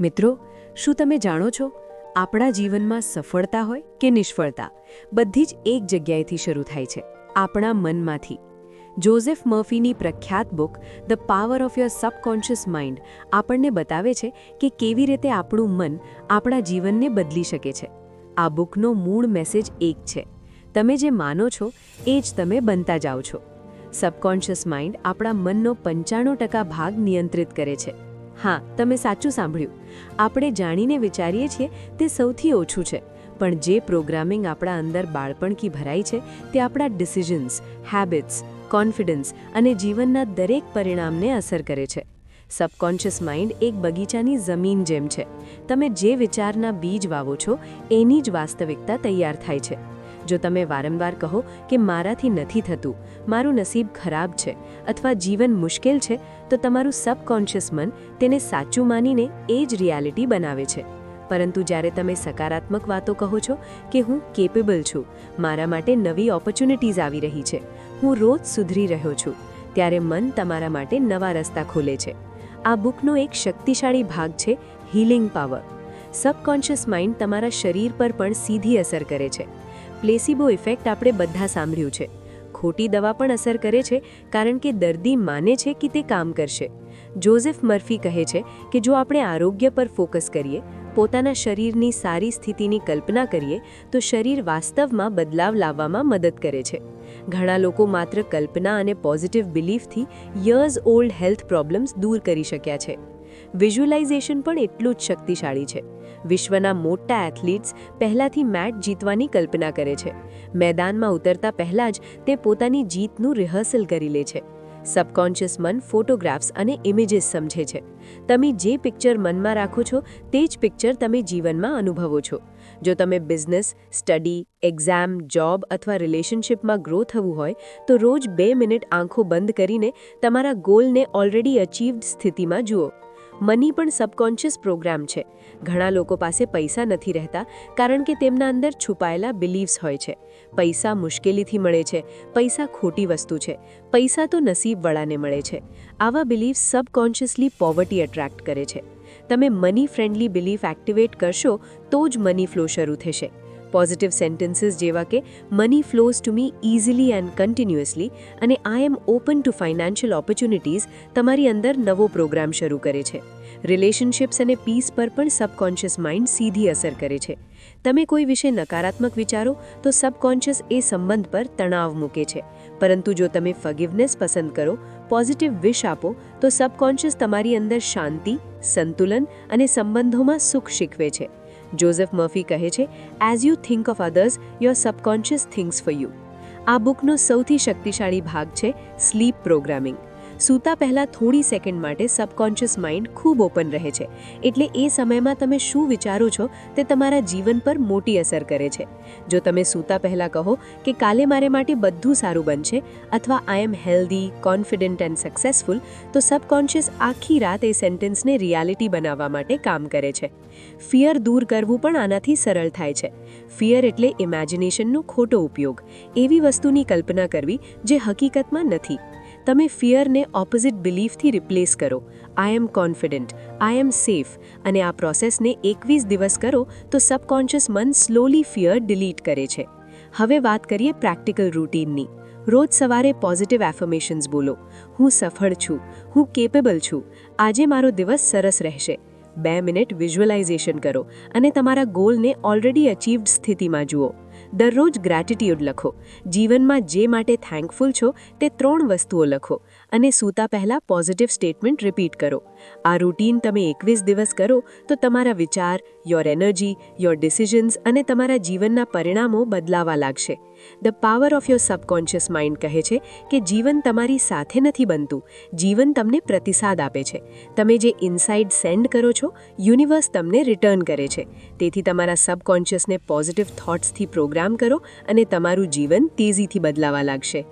મિત્રો, શું તમે જાણો છો આપણા જીવનમાં સફળતા હોય કે નિષ્ફળતા બધી જ એક જગ્યાએથી શરૂ થાય છે. આપણા મનમાંથી. જોઝેફ મર્ફીની પ્રખ્યાત book the power of your subconscious mind આપણને બતાવે છે કે કેવી રીતે આપણું મન આપણા જીવનને બદલી શકે છે. આ બુકનો મૂળ મેસેજ એક છે. તમે જે માનો છો એ જ તમે બનતા જાઓ છો. સબકોન્શિયસ માઇન્ડ આપણા મનનો પંચાણું ટકા ભાગ નિયંત્રિત કરે છે. હા, તમે સાચું સાંભળ્યું. આપણે જાણીને વિચારીએ છીએ તે સૌથી ઓછું છે. પણ જે પ્રોગ્રામિંગ આપણા અંદર બાળપણથી ભરાઈ છે, તે આપણા ડિસિઝન્સ હેબિટ્સ કોન્ફિડન્સ અને જીવનના દરેક પરિણામને અસર કરે છે. સબકોન્શિયસ માઇન્ડ એક બગીચાની જમીન જેમ છે. તમે જે વિચારના બીજ વાવો છો, એની જ વાસ્તવિકતા તૈયાર થાય છે. જો તમે વારંવાર કહો કે મારાથી નથી થતું, મારું નસીબ ખરાબ છે અથવા જીવન મુશ્કેલ છે, તો તમારું સબકોન્શિયસ મન તેને સાચું માનીને એ જ રિયાલિટી બનાવે છે. પરંતુ જ્યારે તમે સકારાત્મક વાતો કહો છો કે હું કેપેબલ છું, મારા માટે નવી ઓપોર્ચ્યુનિટીઝ આવી રહી છે, હું રોજ સુધરી રહ્યો છું, ત્યારે મન તમારા માટે નવા રસ્તા ખોલે છે. આ બુકનો એક શક્તિશાળી ભાગ છે હીલિંગ પાવર સબકોન્શિયસ માઇન્ડ તમારા શરીર પર પણ સીધી અસર કરે છે. પ્લેસિબો ઇફેક્ટ આપણે બધા સાંભળ્યું છે. ખોટી દવા પણ અસર કરે છે, કારણ કે દર્દી માને છે કે તે કામ કરશે. જોઝેફ મર્ફી કહે છે કે જો આપણે આરોગ્ય પર ફોકસ કરીએ, પોતાના શરીરની સારી સ્થિતિની કલ્પના કરીએ, તો શરીર વાસ્તવમાં બદલાવ લાવવામાં મદદ કરે છે. ઘણા લોકો માત્ર કલ્પના અને પોઝિટિવ બિલીફથી યર્સ ઓલ્ડ હેલ્થ પ્રોબ્લેમ્સ દૂર કરી શક્યા છે. વિઝ્યુલાઇઝેશન પણ એટલું જ શક્તિશાળી છે. વિશ્વના મોટા એથ્લીટ્સ પહેલાંથી મેચ જીતવાની કલ્પના કરે છે. મેદાનમાં ઉતરતા પહેલાં જ તે પોતાની જીતનું રિહર્સલ કરી લે છે. સબકોન્શિયસ મન ફોટોગ્રાફ્સ અને ઇમેજીસ સમજે છે. તમે જે પિક્ચર મનમાં રાખો છો, તે જ પિક્ચર તમે જીવનમાં અનુભવો છો. જો તમે બિઝનેસ સ્ટડી એક્ઝામ જોબ અથવા રિલેશનશિપમાં ગ્રો થવું હોય, તો રોજ બે મિનિટ આંખો બંધ કરીને તમારા ગોલને ઓલરેડી અચીવ્ડ સ્થિતિમાં જુઓ. મની પણ સબકોન્શિયસ પ્રોગ્રામ છે. ઘણા લોકો પાસે પૈસા નથી રહેતા, કારણ કે તેમના અંદર છુપાયેલા બિલીવ્સ હોય છે. પૈસા મુશ્કેલીથી મળે છે, પૈસા ખોટી વસ્તુ છે, પૈસા તો નસીબવાળાને મળે છે. આવા બિલીવ્સ સબકોન્શિયસલી પોવર્ટી એટ્રેક્ટ કરે છે. તમે મની ફ્રેન્ડલી બિલીફ એક્ટિવેટ કરશો તો જ મની ફ્લો શરૂ થશે. પોઝિટિવ સેન્ટેન્સીસ જેવા કે money flows to me easily and continuously અને I am open to financial opportunities તમારી અંદર નવો પ્રોગ્રામ શરૂ કરે છે. રિલેશનશિપ્સ અને પીસ પર પણ સબકોન્શિયસ માઇન્ડ સીધી અસર કરે છે. તમે કોઈ વિશે નકારાત્મક વિચારો, તો સબકોન્શિયસ એ સંબંધ પર તણાવ મૂકે છે. પરંતુ જો તમે ફગિવનેસ પસંદ કરો પોઝિટિવ વિશ આપો, તો સબકોન્શિયસ તમારી અંદર શાંતિ, સંતુલન અને સંબંધોમાં સુખ શીખવે છે. જોઝેફ મર્ફી કહે છે as you think of others your subconscious things for you આ બુકનો સૌથી શક્તિશાળી ભાગ છે સ્લીપ પ્રોગ્રામિંગ સૂતા પહેલાં થોડી સેકન્ડ માટે સબકોન્શિયસ માઇન્ડ ખૂબ ઓપન રહે છે. એટલે એ સમયમાં તમે શું વિચારો છો તે તમારા જીવન પર મોટી અસર કરે છે. જો તમે સૂતા પહેલાં કહો કે કાલે મારે માટે બધું સારું બનશે અથવા I am healthy confident and successful તો સબકોન્શિયસ આખી રાત એ સેન્ટેન્સને રિયાલિટી બનાવવા માટે કામ કરે છે. ફિયર દૂર કરવું પણ આનાથી સરળ થાય છે. ફિયર એટલે ઇમેજિનેશનનો ખોટો ઉપયોગ. એવી વસ્તુની કલ્પના કરવી જે હકીકતમાં નથી. તમે ફિયરને ઓપોઝિટ બિલીફથી રિપ્લેસ કરો. આઈ એમ કોન્ફિડન્ટ આઈ એમ સેફ અને આ પ્રોસેસને એકવીસ દિવસ કરો તો સબકોન્શિયસ મન સ્લોલી ફિયર ડિલીટ કરે છે. હવે વાત કરીએ પ્રેક્ટિકલ રૂટીનની રોજ સવારે પોઝિટિવ એફર્મેશન્સ બોલો. હું સફળ છું. હું કેપેબલ છું. આજે મારો દિવસ સરસ રહેશે. બે મિનિટ વિઝ્યુઅલાઇઝેશન કરો. અને તમારા ગોલને ઓલરેડી અચીવ્ડ સ્થિતિમાં જુઓ. દરરોજ ગ્રેટિટ્યુડ લખો. જીવનમાં જે માટે થેન્કફુલ છો, તે ત્રણ વસ્તુઓ લખો અને સૂતા પહેલાં પોઝિટિવ સ્ટેટમેન્ટ રિપીટ કરો. આ રૂટીન તમે એકવીસ દિવસ કરો, તો તમારા વિચાર યોર એનર્જી યોર ડિસિઝન્સ અને તમારા જીવનના પરિણામો બદલાવા લાગશે. The power of your subconscious mind કહે છે કે જીવન તમારી સાથે નથી બનતું. જીવન તમને પ્રતિસાદ આપે છે. તમે જે ઇનસાઇડ સેન્ડ કરો છો યુનિવર્સ તમને રિટર્ન કરે છે. તેથી તમારા સબકોન્શિયસને પોઝિટિવ થોટ્સથી પ્રોગ્રામ કરો અને તમારું જીવન તેજીથી બદલાવા લાગશે.